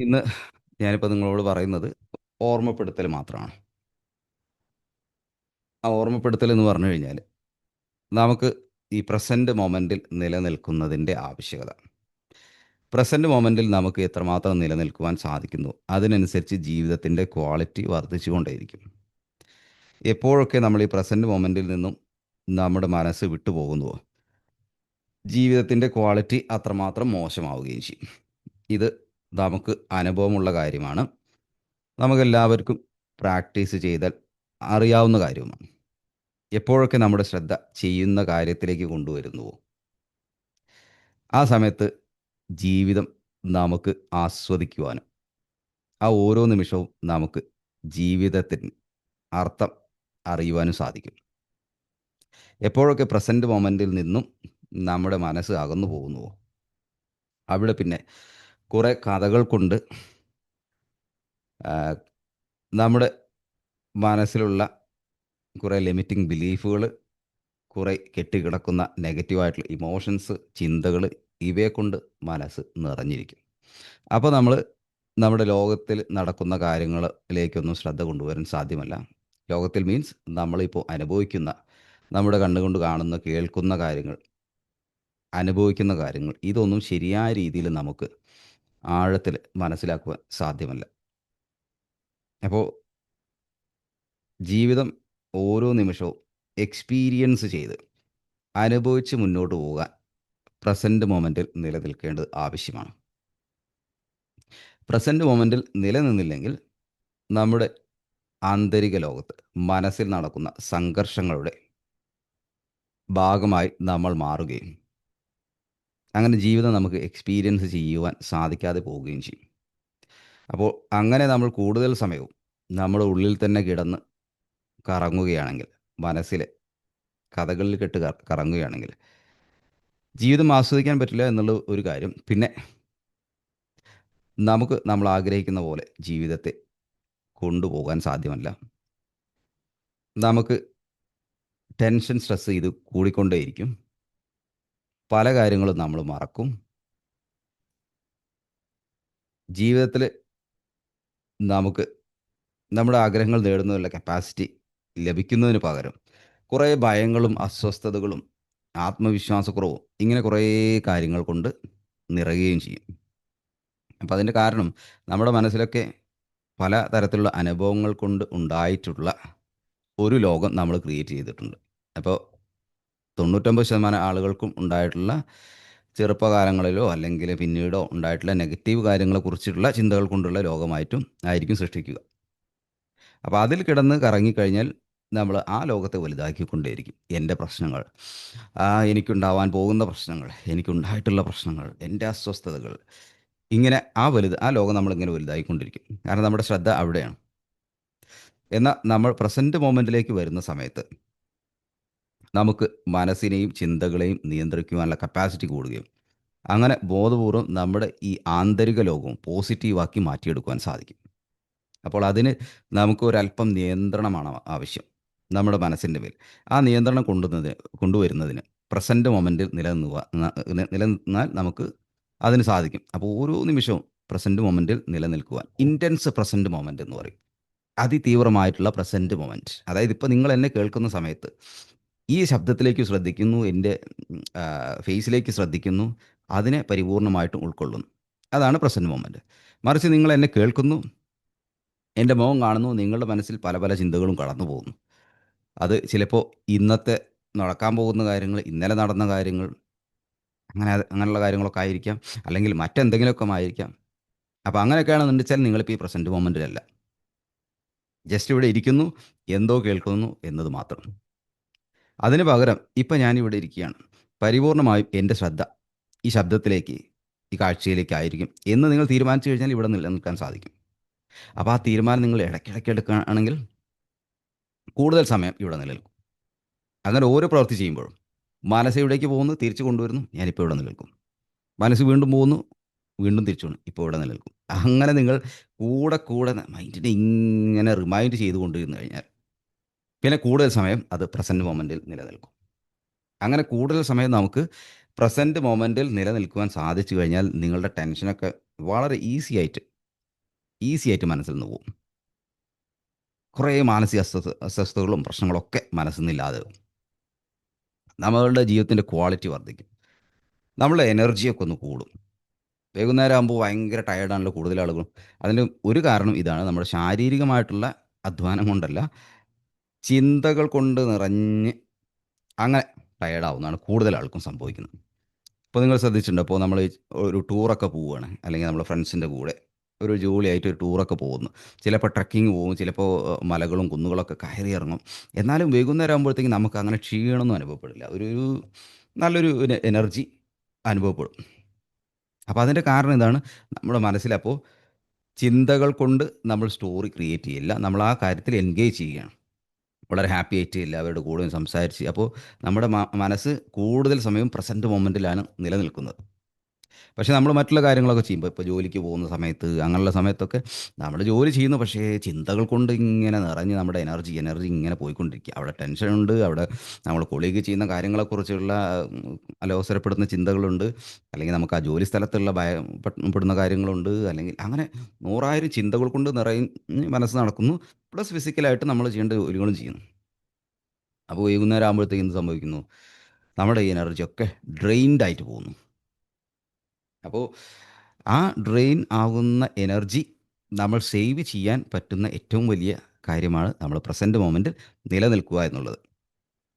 ഇന്ന് ഞാനിപ്പോൾ നിങ്ങളോട് പറയുന്നത് ഓർമ്മപ്പെടുത്തൽ മാത്രമാണ്. ആ ഓർമ്മപ്പെടുത്തൽ എന്ന് പറഞ്ഞു കഴിഞ്ഞാൽ നമുക്ക് ഈ പ്രസന്റ് മൊമെന്റിൽ നിലനിൽക്കുന്നതിന്റെ ആവശ്യകത. പ്രസന്റ് മൊമെന്റിൽ നമുക്ക് എത്രമാത്രം നിലനിൽക്കുവാൻ സാധിക്കുന്നു? അതിനനുസരിച്ച് ജീവിതത്തിന്റെ ക്വാളിറ്റി വർദ്ധിച്ചുകൊണ്ടേയിരിക്കും. എപ്പോഴൊക്കെ നമ്മൾ ഈ പ്രസന്റ് മൊമെന്റിൽ നിന്നും നമ്മുടെ മനസ്സ് വിട്ടുപോകുന്നുവോ? ജീവിതത്തിന്റെ ക്വാളിറ്റി അത്രമാത്രം മോശമാവുകയും ചെയ്യും. ഇത് നമുക്ക് അനുഭവമുള്ള കാര്യമാണ്. നമുക്കെല്ലാവർക്കും പ്രാക്ടീസ് ചെയ്താൽ അറിയാവുന്ന കാര്യവുമാണ് എപ്പോഴൊക്കെ നമ്മുടെ ശ്രദ്ധ ചെയ്യുന്ന കാര്യത്തിലേക്ക് കൊണ്ടുവരുന്നുവോ? ആ സമയത്ത് ജീവിതം നമുക്ക് ആസ്വദിക്കുവാനും ആ ഓരോ നിമിഷവും നമുക്ക് ജീവിതത്തിന് അർത്ഥം അറിയുവാനും സാധിക്കും. എപ്പോഴൊക്കെ പ്രസന്റ് മൊമെന്റിൽ നിന്നും നമ്മുടെ മനസ്സ് അകന്നു പോകുന്നുവോ അവിടെ പിന്നെ കുറേ കഥകൾ കൊണ്ട് നമ്മുടെ മനസ്സിലുള്ള കുറേ ലിമിറ്റിംഗ് ബിലീഫുകൾ കുറേ കെട്ടിക്കിടക്കുന്ന നെഗറ്റീവായിട്ടുള്ള ഇമോഷൻസ് ചിന്തകൾ ഇവയെ കൊണ്ട് മനസ്സ് നിറഞ്ഞിരിക്കും. അപ്പോൾ നമ്മൾ നമ്മുടെ ലോകത്തിൽ നടക്കുന്ന കാര്യങ്ങളിലേക്കൊന്നും ശ്രദ്ധ കൊണ്ടുവരാൻ സാധ്യമല്ല. ലോകത്തിൽ മീൻസ് നമ്മളിപ്പോൾ അനുഭവിക്കുന്ന നമ്മുടെ കണ്ണുകൊണ്ട് കാണുന്ന കേൾക്കുന്ന കാര്യങ്ങൾ അനുഭവിക്കുന്ന കാര്യങ്ങൾ ഇതൊന്നും ശരിയായ രീതിയിൽ നമുക്ക് ആഴത്തിൽ മനസ്സിലാക്കുവാൻ സാധ്യമല്ല. അപ്പോൾ ജീവിതം ഓരോ നിമിഷവും എക്സ്പീരിയൻസ് ചെയ്ത് അനുഭവിച്ച് മുന്നോട്ട് പോകാൻ പ്രസന്റ് മൊമെന്റിൽ നിലനിൽക്കേണ്ടത് ആവശ്യമാണ്. പ്രസന്റ് മൊമെന്റിൽ നിലനിന്നില്ലെങ്കിൽ നമ്മുടെ ആന്തരിക ലോകത്ത് മനസ്സിൽ നടക്കുന്ന സംഘർഷങ്ങളുടെ ഭാഗമായി നമ്മൾ മാറുകയും അങ്ങനെ ജീവിതം നമുക്ക് എക്സ്പീരിയൻസ് ചെയ്യുവാൻ സാധിക്കാതെ പോവുകയും ചെയ്യും. അപ്പോൾ അങ്ങനെ നമ്മൾ കൂടുതൽ സമയവും നമ്മുടെ ഉള്ളിൽ തന്നെ കിടന്ന് കറങ്ങുകയാണെങ്കിൽ മനസ്സിൽ കഥകളിൽ കെട്ട് കറ- കറങ്ങുകയാണെങ്കിൽ ജീവിതം ആസ്വദിക്കാൻ പറ്റില്ല എന്നുള്ള ഒരു കാര്യം. പിന്നെ നമുക്ക് നമ്മൾ ആഗ്രഹിക്കുന്ന പോലെ ജീവിതത്തെ കൊണ്ടുപോകാൻ സാധ്യമല്ല. നമുക്ക് ടെൻഷൻ സ്ട്രെസ് ഇത് കൂടിക്കൊണ്ടേയിരിക്കും. പല കാര്യങ്ങളും നമ്മൾ മറക്കും. ജീവിതത്തിൽ നമുക്ക് നമ്മുടെ ആഗ്രഹങ്ങൾ നേടുന്നതിനുള്ള കപ്പാസിറ്റി ലഭിക്കുന്നതിന് പകരം കുറേ ഭയങ്ങളും അസ്വസ്ഥതകളും ആത്മവിശ്വാസക്കുറവും ഇങ്ങനെ കുറേ കാര്യങ്ങൾ കൊണ്ട് നിറയുകയും ചെയ്യും. അപ്പം അതിന്റെ കാരണം നമ്മുടെ മനസ്സിലൊക്കെ പല തരത്തിലുള്ള അനുഭവങ്ങൾ കൊണ്ട് ഉണ്ടായിട്ടുള്ള ഒരു ലോകം നമ്മൾ ക്രിയേറ്റ് ചെയ്തിട്ടുണ്ട്. അപ്പോൾ തൊണ്ണൂറ്റൊമ്പത് ശതമാനം ആളുകൾക്കും ഉണ്ടായിട്ടുള്ള ചെറുപ്പകാലങ്ങളിലോ അല്ലെങ്കിൽ പിന്നീടോ ഉണ്ടായിട്ടുള്ള നെഗറ്റീവ് കാര്യങ്ങളെ കുറിച്ചിട്ടുള്ള ചിന്തകൾ കൊണ്ടുള്ള ലോകമായിട്ടും ആയിരിക്കും സൃഷ്ടിക്കുക. അപ്പോൾ അതിൽ കിടന്ന് കറങ്ങിക്കഴിഞ്ഞാൽ നമ്മൾ ആ ലോകത്തെ വലുതാക്കിക്കൊണ്ടേയിരിക്കും. എന്റെ പ്രശ്നങ്ങൾ ആ എനിക്കുണ്ടാവാൻ പോകുന്ന പ്രശ്നങ്ങൾ എനിക്കുണ്ടായിട്ടുള്ള പ്രശ്നങ്ങൾ എന്റെ അസ്വസ്ഥതകൾ ഇങ്ങനെ ആ വലുത് ആ ലോകം നമ്മളിങ്ങനെ വലുതായിക്കൊണ്ടിരിക്കും. കാരണം നമ്മുടെ ശ്രദ്ധ അവിടെയാണ്. എന്നാൽ നമ്മൾ പ്രസന്റ് മൊമെന്റിലേക്ക് വരുന്ന സമയത്ത് നമുക്ക് മനസ്സിനെയും ചിന്തകളെയും നിയന്ത്രിക്കുവാനുള്ള കപ്പാസിറ്റി കൂടുകയും അങ്ങനെ ബോധപൂർവം നമ്മുടെ ഈ ആന്തരിക ലോകവും പോസിറ്റീവാക്കി മാറ്റിയെടുക്കുവാൻ സാധിക്കും. അപ്പോൾ അതിന് നമുക്ക് ഒരല്പം നിയന്ത്രണമാണ് ആവശ്യം നമ്മുടെ മനസ്സിന്റെ മേൽ. ആ നിയന്ത്രണം കൊണ്ടുവന്നതിന് കൊണ്ടുവരുന്നതിന് പ്രസന്റ് മൊമെന്റിൽ നിലനിന്നുക നിലനിന്നാൽ നമുക്ക് അതിന് സാധിക്കും. അപ്പോൾ ഓരോ നിമിഷവും പ്രസന്റ് മൊമെന്റിൽ നിലനിൽക്കുവാൻ ഇന്റൻസ് പ്രസന്റ് മൊമെന്റ് എന്ന് പറയും. അതിതീവ്രമായിട്ടുള്ള പ്രസന്റ് മൊമെന്റ് അതായത് ഇപ്പോൾ നിങ്ങൾ എന്നെ കേൾക്കുന്ന സമയത്ത് ഈ ശബ്ദത്തിലേക്ക് ശ്രദ്ധിക്കുന്നു എന്റെ ഫേസിലേക്ക് ശ്രദ്ധിക്കുന്നു അതിനെ പരിപൂർണമായിട്ടും ഉൾക്കൊള്ളുന്നു. അതാണ് പ്രസന്റ് മൊമെന്റ് മറിച്ച് നിങ്ങൾ എന്നെ കേൾക്കുന്നു എന്റെ മുഖം കാണുന്നു നിങ്ങളുടെ മനസ്സിൽ പല പല ചിന്തകളും കടന്നു പോകുന്നു. അത് ചിലപ്പോൾ ഇന്നത്തെ നടക്കാൻ പോകുന്ന കാര്യങ്ങൾ ഇന്നലെ നടന്ന കാര്യങ്ങൾ അങ്ങനെ അങ്ങനെയുള്ള കാര്യങ്ങളൊക്കെ ആയിരിക്കാം അല്ലെങ്കിൽ മറ്റെന്തെങ്കിലുമൊക്കെ ആയിരിക്കാം. അപ്പോൾ അങ്ങനെയൊക്കെയാണെന്ന് വെച്ചാൽ നിങ്ങളിപ്പോൾ ഈ പ്രസന്റ് മൊമെന്റിലല്ല ജസ്റ്റ് ഇവിടെ ഇരിക്കുന്നു എന്തോ കേൾക്കുന്നു എന്നത് മാത്രം. അതിന് പകരം ഇപ്പം ഞാനിവിടെ ഇരിക്കുകയാണ്. പരിപൂർണമായും എന്റെ ശ്രദ്ധ ഈ ശബ്ദത്തിലേക്ക് ഈ കാഴ്ചയിലേക്കായിരിക്കും എന്ന് നിങ്ങൾ തീരുമാനിച്ചു കഴിഞ്ഞാൽ ഇവിടെ നിലനിൽക്കാൻ സാധിക്കും. അപ്പോൾ ആ തീരുമാനം നിങ്ങൾ ഇടയ്ക്കിടയ്ക്ക് എടുക്കുകയാണെങ്കിൽ കൂടുതൽ സമയം ഇവിടെ നിലനിൽക്കും. അങ്ങനെ ഓരോ പ്രവൃത്തി ചെയ്യുമ്പോഴും മനസ്സ് ഇവിടേക്ക് പോകുന്നു തിരിച്ചു കൊണ്ടുവരുന്നു ഞാനിപ്പോൾ ഇവിടെ നിലനിൽക്കും മനസ്സ് വീണ്ടും പോകുന്നു വീണ്ടും തിരിച്ചു കൊണ്ട് ഇപ്പോൾ ഇവിടെ നിലനിൽക്കും. അങ്ങനെ നിങ്ങൾ കൂടെ കൂടെ മൈൻഡിനെ ഇങ്ങനെ റിമൈൻഡ് ചെയ്തുകൊണ്ടിരുന്നു കഴിഞ്ഞാൽ പിന്നെ കൂടുതൽ സമയം അത് പ്രസന്റ് മൊമെന്റിൽ നിലനിൽക്കും. അങ്ങനെ കൂടുതൽ സമയം നമുക്ക് പ്രസന്റ് മൊമെന്റിൽ നിലനിൽക്കുവാൻ സാധിച്ചു കഴിഞ്ഞാൽ നിങ്ങളുടെ ടെൻഷനൊക്കെ വളരെ ഈസി ആയിട്ട് ഈസി ആയിട്ട് മനസ്സിൽ നിന്ന് പോകും. കുറേ മാനസിക അസ്വസ്ഥ അസ്വസ്ഥതകളും പ്രശ്നങ്ങളൊക്കെ മനസ്സിൽ നിന്നില്ലാതെ നമ്മളുടെ ജീവിതത്തിന്റെ ക്വാളിറ്റി വർദ്ധിക്കും. നമ്മളുടെ എനർജിയൊക്കെ ഒന്ന് കൂടും. വൈകുന്നേരം ആകുമ്പോൾ ഭയങ്കര ടയർഡാണല്ലോ കൂടുതൽ ആളുകളും. അതിന് ഒരു കാരണം ഇതാണ്. നമ്മുടെ ശാരീരികമായിട്ടുള്ള അധ്വാനം കൊണ്ടല്ല ചിന്തകൾ കൊണ്ട് നിറഞ്ഞ് അങ്ങനെ ടയർഡാവുന്നതാണ് കൂടുതൽ ആൾക്കും സംഭവിക്കുന്നത്. ഇപ്പോൾ നിങ്ങൾ ശ്രദ്ധിച്ചിട്ടുണ്ട് ഇപ്പോൾ നമ്മൾ ഒരു ടൂറൊക്കെ പോവുകയാണ് അല്ലെങ്കിൽ നമ്മൾ ഫ്രണ്ട്സിന്റെ കൂടെ ഒരു ജോലിയായിട്ട് ഒരു ടൂറൊക്കെ പോകുന്നു. ചിലപ്പോൾ ട്രക്കിങ് പോകും ചിലപ്പോൾ മലകളും കുന്നുകളൊക്കെ കയറി ഇറങ്ങും എന്നാലും വൈകുന്നേരം ആകുമ്പോഴത്തേക്കും നമുക്ക് അങ്ങനെ ക്ഷീണമൊന്നും അനുഭവപ്പെടില്ല. ഒരു നല്ലൊരു എനർജി അനുഭവപ്പെടും. അപ്പോൾ അതിന്റെ കാരണം ഇതാണ് നമ്മുടെ മനസ്സിലപ്പോൾ ചിന്തകൾ കൊണ്ട് നമ്മൾ സ്റ്റോറി ക്രിയേറ്റ് ചെയ്യില്ല. നമ്മൾ ആ കാര്യത്തിൽ എൻഗേജ് ചെയ്യുകയാണ്. വളരെ ഹാപ്പി ആയിട്ട് എല്ലാവരുടെ കൂടെ സംസാരിച്ച് അപ്പോൾ നമ്മുടെ മനസ്സ് കൂടുതൽ സമയം പ്രസന്റ് മൊമെന്റിലാണ് നിലനിൽക്കുന്നത്. പക്ഷേ നമ്മൾ മറ്റുള്ള കാര്യങ്ങളൊക്കെ ചെയ്യുമ്പോൾ ഇപ്പോൾ ജോലിക്ക് പോകുന്ന സമയത്ത് അങ്ങനെയുള്ള സമയത്തൊക്കെ നമ്മൾ ജോലി ചെയ്യുന്നു. പക്ഷേ ചിന്തകൾ കൊണ്ട് ഇങ്ങനെ നിറഞ്ഞ് നമ്മുടെ എനർജി എനർജി ഇങ്ങനെ പോയിക്കൊണ്ടിരിക്കുക. അവിടെ ടെൻഷനുണ്ട് അവിടെ നമ്മൾ കൊളീഗ് ചെയ്യുന്ന കാര്യങ്ങളെക്കുറിച്ചുള്ള അലോസരപ്പെടുന്ന ചിന്തകളുണ്ട്. അല്ലെങ്കിൽ നമുക്ക് ആ ജോലി സ്ഥലത്തുള്ള ഭയപ്പെടുന്ന കാര്യങ്ങളുണ്ട്. അല്ലെങ്കിൽ അങ്ങനെ നൂറായിരം ചിന്തകൾ കൊണ്ട് നിറഞ്ഞ് മനസ്സ് നടക്കുന്നു. പ്ലസ് ഫിസിക്കലായിട്ട് നമ്മൾ ചെയ്യേണ്ട ജോലികളും ചെയ്യുന്നു. അപ്പോൾ വൈകുന്നേരം ആകുമ്പോഴത്തേക്ക് എന്ത് സംഭവിക്കുന്നു? നമ്മുടെ ഈ എനർജിയൊക്കെ ഡ്രെയിൻഡ് ആയിട്ട് പോകുന്നു. അപ്പോൾ ആ ഡ്രെയിൻ ആകുന്ന എനർജി നമ്മൾ സേവ് ചെയ്യാൻ പറ്റുന്ന ഏറ്റവും വലിയ കാര്യമാണ് നമ്മൾ പ്രസന്റ് മൊമെന്റിൽ നിലനിൽക്കുക എന്നുള്ളത്.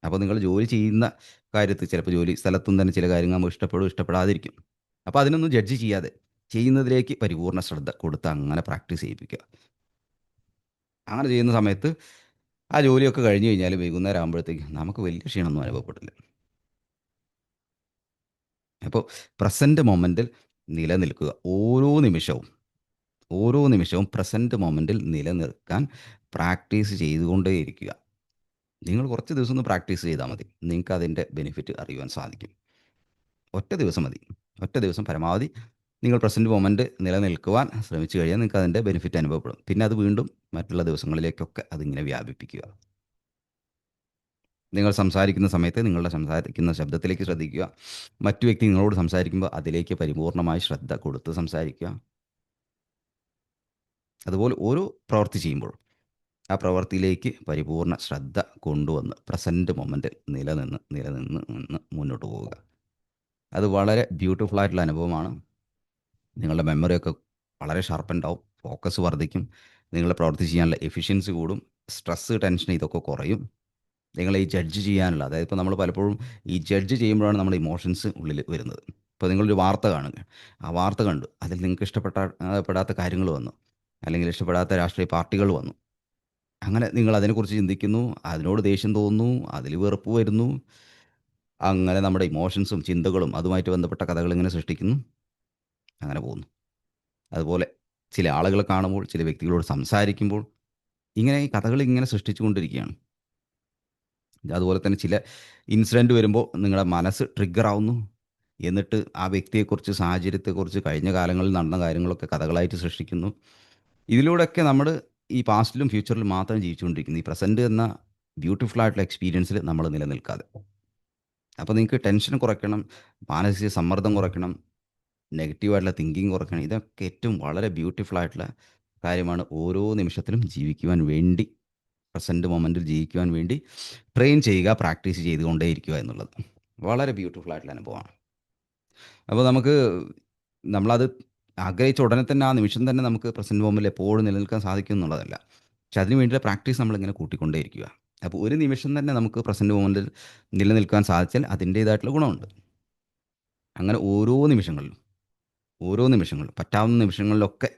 അപ്പോൾ നിങ്ങൾ ജോലി ചെയ്യുന്ന കാര്യത്തിൽ ചിലപ്പോൾ ജോലി സ്ഥലത്തും തന്നെ ചില കാര്യങ്ങൾ നമ്മൾ ഇഷ്ടപ്പെടും ഇഷ്ടപ്പെടാതിരിക്കും. അപ്പോൾ അതിനൊന്നും ജഡ്ജ് ചെയ്യാതെ ചെയ്യുന്നതിലേക്ക് പരിപൂർണ ശ്രദ്ധ കൊടുത്ത് അങ്ങനെ പ്രാക്ടീസ് ചെയ്യിപ്പിക്കുക. അങ്ങനെ ചെയ്യുന്ന സമയത്ത് ആ ജോലിയൊക്കെ കഴിഞ്ഞ് കഴിഞ്ഞാൽ വൈകുന്നേരം ആകുമ്പോഴത്തേക്ക് നമുക്ക് വലിയ ക്ഷീണമൊന്നും അനുഭവപ്പെട്ടില്ല അപ്പോൾ പ്രസന്റ് മൊമെന്റിൽ നിലനിൽക്കുക. ഓരോ നിമിഷവും ഓരോ നിമിഷവും പ്രസന്റ് മൊമെന്റിൽ നിലനിൽക്കാൻ പ്രാക്ടീസ് ചെയ്തുകൊണ്ടേയിരിക്കുക. നിങ്ങൾ കുറച്ച് ദിവസം ഒന്ന് പ്രാക്ടീസ് ചെയ്താൽ മതി. നിങ്ങൾക്ക് അതിന്റെ ബെനിഫിറ്റ് അറിയുവാൻ സാധിക്കും. ഒറ്റ ദിവസം മതി. ഒറ്റ ദിവസം പരമാവധി നിങ്ങൾ പ്രസന്റ് മൊമെന്റ് നിലനിൽക്കുവാൻ ശ്രമിച്ചു കഴിഞ്ഞാൽ നിങ്ങൾക്ക് അതിന്റെ ബെനിഫിറ്റ് അനുഭവപ്പെടും. പിന്നെ അത് വീണ്ടും മറ്റുള്ള ദിവസങ്ങളിലേക്കൊക്കെ അതിങ്ങനെ വ്യാപിപ്പിക്കുക. നിങ്ങൾ സംസാരിക്കുന്ന സമയത്ത് നിങ്ങളുടെ സംസാരിക്കുന്ന ശബ്ദത്തിലേക്ക് ശ്രദ്ധിക്കുക. മറ്റു വ്യക്തി നിങ്ങളോട് സംസാരിക്കുമ്പോൾ അതിലേക്ക് പരിപൂർണമായി ശ്രദ്ധ കൊടുത്ത് സംസാരിക്കുക. അതുപോലെ ഓരോ പ്രവൃത്തി ചെയ്യുമ്പോൾ ആ പ്രവൃത്തിയിലേക്ക് പരിപൂർണ ശ്രദ്ധ കൊണ്ടുവന്ന് പ്രസന്റ് മൊമെന്റിൽ നിലനിന്ന് നിലനിന്ന് നിന്ന് മുന്നോട്ട് പോവുക. അത് വളരെ ബ്യൂട്ടിഫുൾ ആയിട്ടുള്ള അനുഭവമാണ്. നിങ്ങളുടെ മെമ്മറിയൊക്കെ വളരെ ഷാർപ്പൻഡ് ഫോക്കസ് വർദ്ധിക്കും. നിങ്ങളുടെ പ്രവർത്തി ചെയ്യാനുള്ള എഫിഷ്യൻസി കൂടും. സ്ട്രെസ്സ് ടെൻഷൻ ഇതൊക്കെ കുറയും. നിങ്ങളെ ഈ ജഡ്ജ് ചെയ്യാനുള്ള അതായത് ഇപ്പോൾ നമ്മൾ പലപ്പോഴും ഈ ജഡ്ജ് ചെയ്യുമ്പോഴാണ് നമ്മുടെ ഇമോഷൻസ് ഉള്ളിൽ വരുന്നത്. ഇപ്പോൾ നിങ്ങളൊരു വാർത്ത കാണുക. ആ വാർത്ത കണ്ടു. അതിൽ നിങ്ങൾക്ക് ഇഷ്ടപ്പെട്ട പെടാത്ത കാര്യങ്ങൾ വന്നു. അല്ലെങ്കിൽ ഇഷ്ടപ്പെടാത്ത രാഷ്ട്രീയ പാർട്ടികൾ വന്നു. അങ്ങനെ നിങ്ങൾ അതിനെക്കുറിച്ച് ചിന്തിക്കുന്നു. അതിനോട് ദേഷ്യം തോന്നുന്നു. അതിൽ വെറുപ്പ് വരുന്നു. അങ്ങനെ നമ്മുടെ ഇമോഷൻസും ചിന്തകളും അതുമായിട്ട് ബന്ധപ്പെട്ട കഥകൾ ഇങ്ങനെ സൃഷ്ടിക്കുന്നു. അങ്ങനെ പോകുന്നു. അതുപോലെ ചില ആളുകളെ കാണുമ്പോൾ ചില വ്യക്തികളോട് സംസാരിക്കുമ്പോൾ ഇങ്ങനെ ഈ കഥകൾ ഇങ്ങനെ സൃഷ്ടിച്ചുകൊണ്ടിരിക്കുകയാണ് അതുപോലെ തന്നെ ചില ഇൻസിഡന്റ് വരുമ്പോൾ നിങ്ങളുടെ മനസ്സ് ട്രിഗർ ആവുന്നു. എന്നിട്ട് ആ വ്യക്തിയെക്കുറിച്ച് സാഹചര്യത്തെക്കുറിച്ച് കഴിഞ്ഞ കാലങ്ങളിൽ നടന്ന കാര്യങ്ങളൊക്കെ കഥകളായിട്ട് സൃഷ്ടിക്കുന്നു. ഇതിലൂടെയൊക്കെ നമ്മൾ ഈ പാസ്റ്റിലും ഫ്യൂച്ചറിലും മാത്രം ജീവിച്ചുകൊണ്ടിരിക്കുന്നു. ഈ പ്രസന്റ് എന്ന ബ്യൂട്ടിഫുൾ ആയിട്ടുള്ള എക്സ്പീരിയൻസിൽ നമ്മൾ നിലനിൽക്കാതെ. അപ്പോൾ നിങ്ങൾക്ക് ടെൻഷൻ കുറയ്ക്കണം മാനസിക സമ്മർദ്ദം കുറയ്ക്കണം നെഗറ്റീവായിട്ടുള്ള തിങ്കിങ് കുറയ്ക്കണം. ഇതൊക്കെ ഏറ്റവും വളരെ ബ്യൂട്ടിഫുൾ ആയിട്ടുള്ള കാര്യമാണ് ഓരോ നിമിഷത്തിലും ജീവിക്കുവാൻ വേണ്ടി പ്രസന്റ് മൊമെന്റിൽ ജീവിക്കുവാൻ വേണ്ടി ട്രെയിൻ ചെയ്യുക പ്രാക്ടീസ് ചെയ്തുകൊണ്ടേയിരിക്കുക എന്നുള്ളത്. വളരെ ബ്യൂട്ടിഫുൾ ആയിട്ടുള്ള അനുഭവമാണ്. അപ്പോൾ നമുക്ക് നമ്മളത് ആഗ്രഹിച്ച ഉടനെ തന്നെ ആ നിമിഷം തന്നെ നമുക്ക് പ്രസന്റ് മൊമെന്റിൽ എപ്പോഴും നിലനിൽക്കാൻ സാധിക്കും എന്നുള്ളതല്ല. പക്ഷെ അതിന് വേണ്ടിയുള്ള പ്രാക്ടീസ് നമ്മളിങ്ങനെ കൂട്ടിക്കൊണ്ടേയിരിക്കുക. അപ്പോൾ ഒരു നിമിഷം തന്നെ നമുക്ക് പ്രസന്റ് മൊമെന്റിൽ നിലനിൽക്കാൻ സാധിച്ചാൽ അതിന്റേതായിട്ടുള്ള ഗുണമുണ്ട്. അങ്ങനെ ഓരോ നിമിഷങ്ങളിലും ഓരോ നിമിഷങ്ങളിലും പറ്റാവുന്ന നിമിഷങ്ങളിലൊക്കെ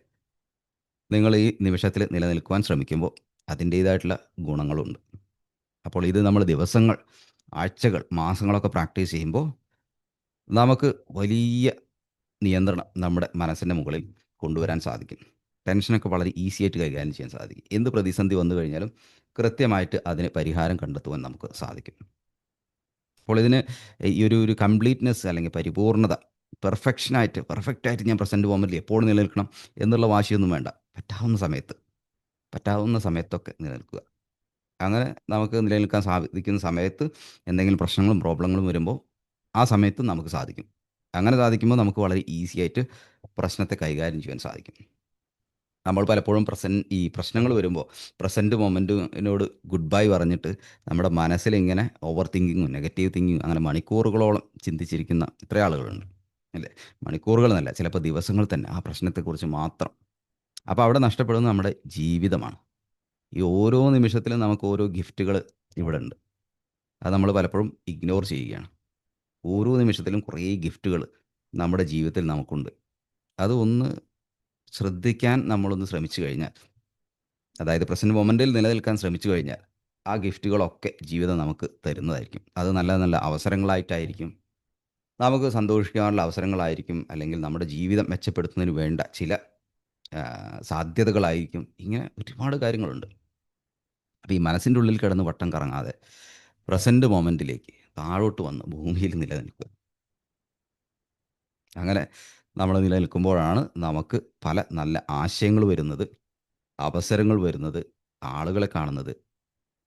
നിങ്ങൾ ഈ നിമിഷത്തിൽ നിലനിൽക്കുവാൻ ശ്രമിക്കുമ്പോൾ അതിന്റേതായിട്ടുള്ള ഗുണങ്ങളുണ്ട്. അപ്പോൾ ഇത് നമ്മൾ ദിവസങ്ങൾ ആഴ്ചകൾ മാസങ്ങളൊക്കെ പ്രാക്ടീസ് ചെയ്യുമ്പോൾ നമുക്ക് വലിയ നിയന്ത്രണം നമ്മുടെ മനസ്സിന്റെ മുകളിൽ കൊണ്ടുവരാൻ സാധിക്കും. ടെൻഷനൊക്കെ വളരെ ഈസി ആയിട്ട് കൈകാര്യം ചെയ്യാൻ സാധിക്കും. എന്ത് പ്രതിസന്ധി വന്നു കഴിഞ്ഞാലും കൃത്യമായിട്ട് അതിന് പരിഹാരം കണ്ടെത്തുവാൻ നമുക്ക് സാധിക്കും. അപ്പോൾ ഇതിന് ഈ ഒരു ഒരു കംപ്ലീറ്റ്നെസ് അല്ലെങ്കിൽ പരിപൂർണത പെർഫെക്ഷനായിട്ട് പെർഫെക്റ്റായിട്ട് ഞാൻ പ്രസന്റ് പോകുമ്പോൾ എപ്പോഴും നിലനിൽക്കണം എന്നുള്ള വാശിയൊന്നും വേണ്ട. പറ്റാവുന്ന സമയത്ത് പറ്റാവുന്ന സമയത്തൊക്കെ നിലനിൽക്കുക. അങ്ങനെ നമുക്ക് നിലനിൽക്കാൻ സാധിക്കുന്ന സമയത്ത് എന്തെങ്കിലും പ്രശ്നങ്ങളും പ്രോബ്ലങ്ങളും വരുമ്പോൾ ആ സമയത്ത് നമുക്ക് സാധിക്കും. അങ്ങനെ സാധിക്കുമ്പോൾ നമുക്ക് വളരെ ഈസി ആയിട്ട് പ്രശ്നത്തെ കൈകാര്യം ചെയ്യാൻ സാധിക്കും. നമ്മൾ പലപ്പോഴും പ്രസൻ ഈ പ്രശ്നങ്ങൾ വരുമ്പോൾ പ്രസന്റ് മൊമെന്റിനോട് ഗുഡ് ബൈ പറഞ്ഞിട്ട് നമ്മുടെ മനസ്സിലിങ്ങനെ ഓവർ തിങ്കിങ്ങും നെഗറ്റീവ് തിങ്കിങ്ങും അങ്ങനെ മണിക്കൂറുകളോളം ചിന്തിച്ചിരിക്കുന്ന ഇത്ര ആളുകളുണ്ട് അല്ലേ? മണിക്കൂറുകൾ എന്നല്ല ചിലപ്പോൾ ദിവസങ്ങൾ തന്നെ ആ പ്രശ്നത്തെക്കുറിച്ച് മാത്രം അപ്പോൾ അവിടെ നഷ്ടപ്പെടുന്നത് നമ്മുടെ ജീവിതമാണ്. ഈ ഓരോ നിമിഷത്തിലും നമുക്ക് ഓരോ ഗിഫ്റ്റുകൾ ഇവിടെ ഉണ്ട് അത് നമ്മൾ പലപ്പോഴും ഇഗ്നോർ ചെയ്യുകയാണ്. ഓരോ നിമിഷത്തിലും കുറേ ഗിഫ്റ്റുകൾ നമ്മുടെ ജീവിതത്തിൽ നമുക്കുണ്ട്. അത് ഒന്ന് ശ്രദ്ധിക്കാൻ നമ്മളൊന്ന് ശ്രമിച്ചു കഴിഞ്ഞാൽ അതായത് പ്രസന്റ് മൊമെന്റിൽ നിലനിൽക്കാൻ ശ്രമിച്ചു കഴിഞ്ഞാൽ ആ ഗിഫ്റ്റുകളൊക്കെ ജീവിതം നമുക്ക് തരുന്നതായിരിക്കും. അത് നല്ല നല്ല അവസരങ്ങളായിട്ടായിരിക്കും. നമുക്ക് സന്തോഷിക്കാനുള്ള അവസരങ്ങളായിരിക്കും. അല്ലെങ്കിൽ നമ്മുടെ ജീവിതം മെച്ചപ്പെടുത്തുന്നതിന് വേണ്ട ചില സാധ്യതകളായിരിക്കും. ഇങ്ങനെ ഒരുപാട് കാര്യങ്ങളുണ്ട്. അപ്പോൾ ഈ മനസ്സിന്റെ ഉള്ളിൽ കിടന്ന് വട്ടം കറങ്ങാതെ പ്രസന്റ് മൊമെന്റിലേക്ക് താഴോട്ട് വന്ന് ഭൂമിയിൽ നിലനിൽക്കുക. അങ്ങനെ നമ്മൾ നിലനിൽക്കുമ്പോഴാണ് നമുക്ക് പല നല്ല ആശയങ്ങൾ വരുന്നത് അവസരങ്ങൾ വരുന്നത് ആളുകളെ കാണുന്നത്.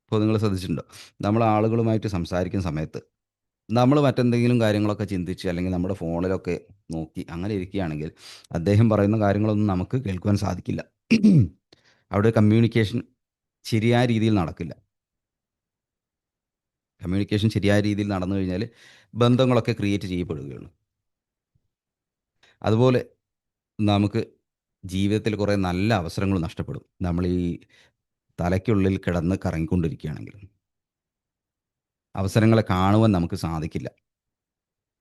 ഇപ്പോൾ നിങ്ങൾ ശ്രദ്ധിച്ചിട്ടുണ്ടോ? നമ്മൾ ആളുകളുമായിട്ട് സംസാരിക്കുന്ന സമയത്ത് നമ്മൾ മറ്റെന്തെങ്കിലും കാര്യങ്ങളൊക്കെ ചിന്തിച്ച് അല്ലെങ്കിൽ നമ്മുടെ ഫോണിലൊക്കെ നോക്കി അങ്ങനെ ഇരിക്കുകയാണെങ്കിൽ അദ്ദേഹം പറയുന്ന കാര്യങ്ങളൊന്നും നമുക്ക് കേൾക്കുവാൻ സാധിക്കില്ല. അവിടെ കമ്മ്യൂണിക്കേഷൻ ശരിയായ രീതിയിൽ നടക്കില്ല. കമ്മ്യൂണിക്കേഷൻ ശരിയായ രീതിയിൽ നടന്നു കഴിഞ്ഞാൽ ബന്ധങ്ങളൊക്കെ ക്രിയേറ്റ് ചെയ്യപ്പെടുകയുള്ളൂ അതുപോലെ നമുക്ക് ജീവിതത്തിൽ കുറേ നല്ല അവസരങ്ങൾ നഷ്ടപ്പെടും. നമ്മൾ ഈ തലയ്ക്കുള്ളിൽ കിടന്ന് കറങ്ങിക്കൊണ്ടിരിക്കുകയാണെങ്കിൽ. അവസരങ്ങളെ കാണുവാൻ നമുക്ക് സാധിക്കില്ല.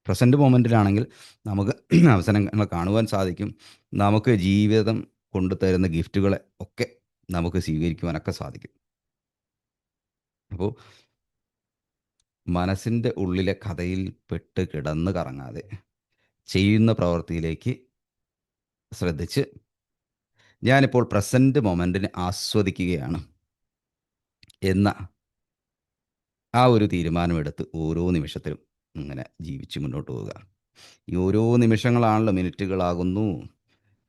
പ്രസന്റ് മൊമെന്റിലാണെങ്കിൽ നമുക്ക് അവസരങ്ങൾ കാണുവാൻ സാധിക്കും. നമുക്ക് ജീവിതം കൊണ്ടുതരുന്ന ഗിഫ്റ്റുകളെ ഒക്കെ നമുക്ക് സ്വീകരിക്കുവാനൊക്കെ സാധിക്കും. അപ്പോൾ മനസ്സിന്റെ ഉള്ളിലെ കഥയിൽ പെട്ട് കിടന്ന് കറങ്ങാതെ ചെയ്യുന്ന പ്രവൃത്തിയിലേക്ക് ശ്രദ്ധിച്ച് ഞാനിപ്പോൾ പ്രസന്റ് മൊമെന്റിനെ ആസ്വദിക്കുകയാണ്. എന്ന ആ ഒരു തീരുമാനമെടുത്ത് ഓരോ നിമിഷത്തിലും ഇങ്ങനെ ജീവിച്ച് മുന്നോട്ട് പോവുക. ഈ ഓരോ നിമിഷങ്ങളാണല്ലോ മിനിറ്റുകളാകുന്നു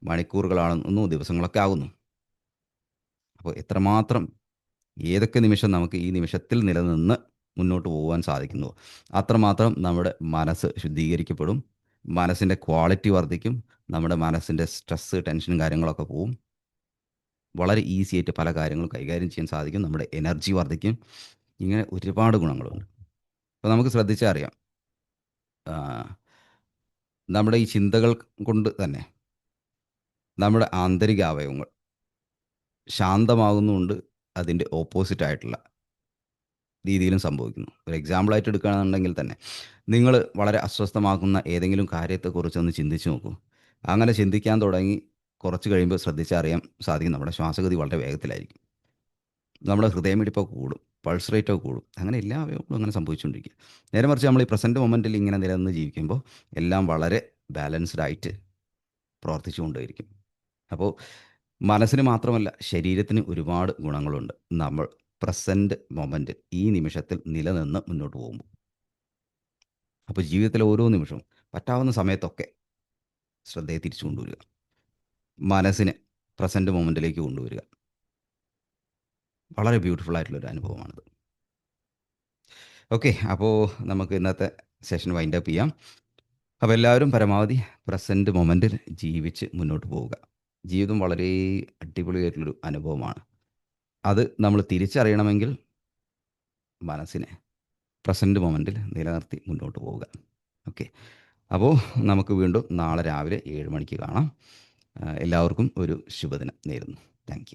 മണിക്കൂറുകളാകുന്നു ദിവസങ്ങളൊക്കെ ആകുന്നു. അപ്പോൾ എത്രമാത്രം ഏതൊക്കെ നിമിഷം നമുക്ക് ഈ നിമിഷത്തിൽ നിലനിന്ന് മുന്നോട്ട് പോകാൻ സാധിക്കുന്നു അത്രമാത്രം നമ്മുടെ മനസ്സ് ശുദ്ധീകരിക്കപ്പെടും മനസ്സിന്റെ ക്വാളിറ്റി വർദ്ധിക്കും നമ്മുടെ മനസ്സിന്റെ സ്ട്രെസ്സ് ടെൻഷനും കാര്യങ്ങളൊക്കെ പോവും. വളരെ ഈസി ആയിട്ട് പല കാര്യങ്ങളും കൈകാര്യം ചെയ്യാൻ സാധിക്കും നമ്മുടെ എനർജി വർദ്ധിക്കും ഇങ്ങനെ ഒരുപാട് ഗുണങ്ങളുണ്ട്. അപ്പോൾ നമുക്ക് ശ്രദ്ധിച്ചാൽ അറിയാം. നമ്മുടെ ഈ ചിന്തകൾ കൊണ്ട് തന്നെ നമ്മുടെ ആന്തരിക അവയവങ്ങൾ ശാന്തമാകുന്നുണ്ട് അതിന്റെ ഓപ്പോസിറ്റ് ആയിട്ടുള്ള രീതിയിലും സംഭവിക്കുന്നു. ഒരു എക്സാമ്പിളായിട്ട് എടുക്കുകയാണെന്നുണ്ടെങ്കിൽ തന്നെ നിങ്ങൾ വളരെ അസ്വസ്ഥമാക്കുന്ന ഏതെങ്കിലും കാര്യത്തെക്കുറിച്ചൊന്ന് ചിന്തിച്ച് നോക്കൂ. അങ്ങനെ ചിന്തിക്കാൻ തുടങ്ങി കുറച്ച് കഴിയുമ്പോൾ ശ്രദ്ധിച്ചറിയാൻ സാധിക്കും നമ്മുടെ ശ്വാസഗതി വളരെ വേഗത്തിലായിരിക്കും. നമ്മുടെ ഹൃദയമിടിപ്പൊക്കെ കൂടും. പൾസ് റേറ്റൊക്കെ കൂടും. അങ്ങനെ എല്ലാ അവയവങ്ങളും അങ്ങനെ സംഭവിച്ചുകൊണ്ടിരിക്കുക. നേരെ മറിച്ച് നമ്മൾ ഈ പ്രസന്റ് മൊമെന്റിൽ ഇങ്ങനെ നിലനിന്ന് ജീവിക്കുമ്പോൾ എല്ലാം വളരെ ബാലൻസ്ഡ് ആയിട്ട് പ്രവർത്തിച്ചുകൊണ്ടേയിരിക്കും അപ്പോൾ മനസ്സിന് മാത്രമല്ല ശരീരത്തിന് ഒരുപാട് ഗുണങ്ങളുണ്ട്. നമ്മൾ പ്രസന്റ് മൊമെന്റ് ഈ നിമിഷത്തിൽ നിലനിന്ന് മുന്നോട്ട് പോകുമ്പോൾ. അപ്പോൾ ജീവിതത്തിലെ ഓരോ നിമിഷവും പറ്റാവുന്ന സമയത്തൊക്കെ ശ്രദ്ധയെ തിരിച്ചു കൊണ്ടുവരിക. മനസ്സിനെ പ്രസന്റ് മൊമെന്റിലേക്ക് കൊണ്ടുവരിക. വളരെ ബ്യൂട്ടിഫുൾ ആയിട്ടുള്ള ഒരു അനുഭവമാണിത്. ഓക്കെ അപ്പോൾ നമുക്ക് ഇന്നത്തെ സെഷൻ വൈൻഡ് അപ്പ് ചെയ്യാം. അപ്പോൾ എല്ലാവരും പരമാവധി പ്രസന്റ് മൊമെന്റിൽ ജീവിച്ച് മുന്നോട്ട് പോവുക. ജീവിതം വളരെ അടിപൊളിയായിട്ടുള്ളൊരു അനുഭവമാണ്. അത് നമ്മൾ തിരിച്ചറിയണമെങ്കിൽ മനസ്സിനെ പ്രസന്റ് മൊമെന്റിൽ നിലനിർത്തി മുന്നോട്ട് പോവുക. ഓക്കെ അപ്പോൾ നമുക്ക് വീണ്ടും നാളെ രാവിലെ ഏഴ് മണിക്ക് കാണാം. എല്ലാവർക്കും ഒരു ശുഭദിനം നേരുന്നു. താങ്ക്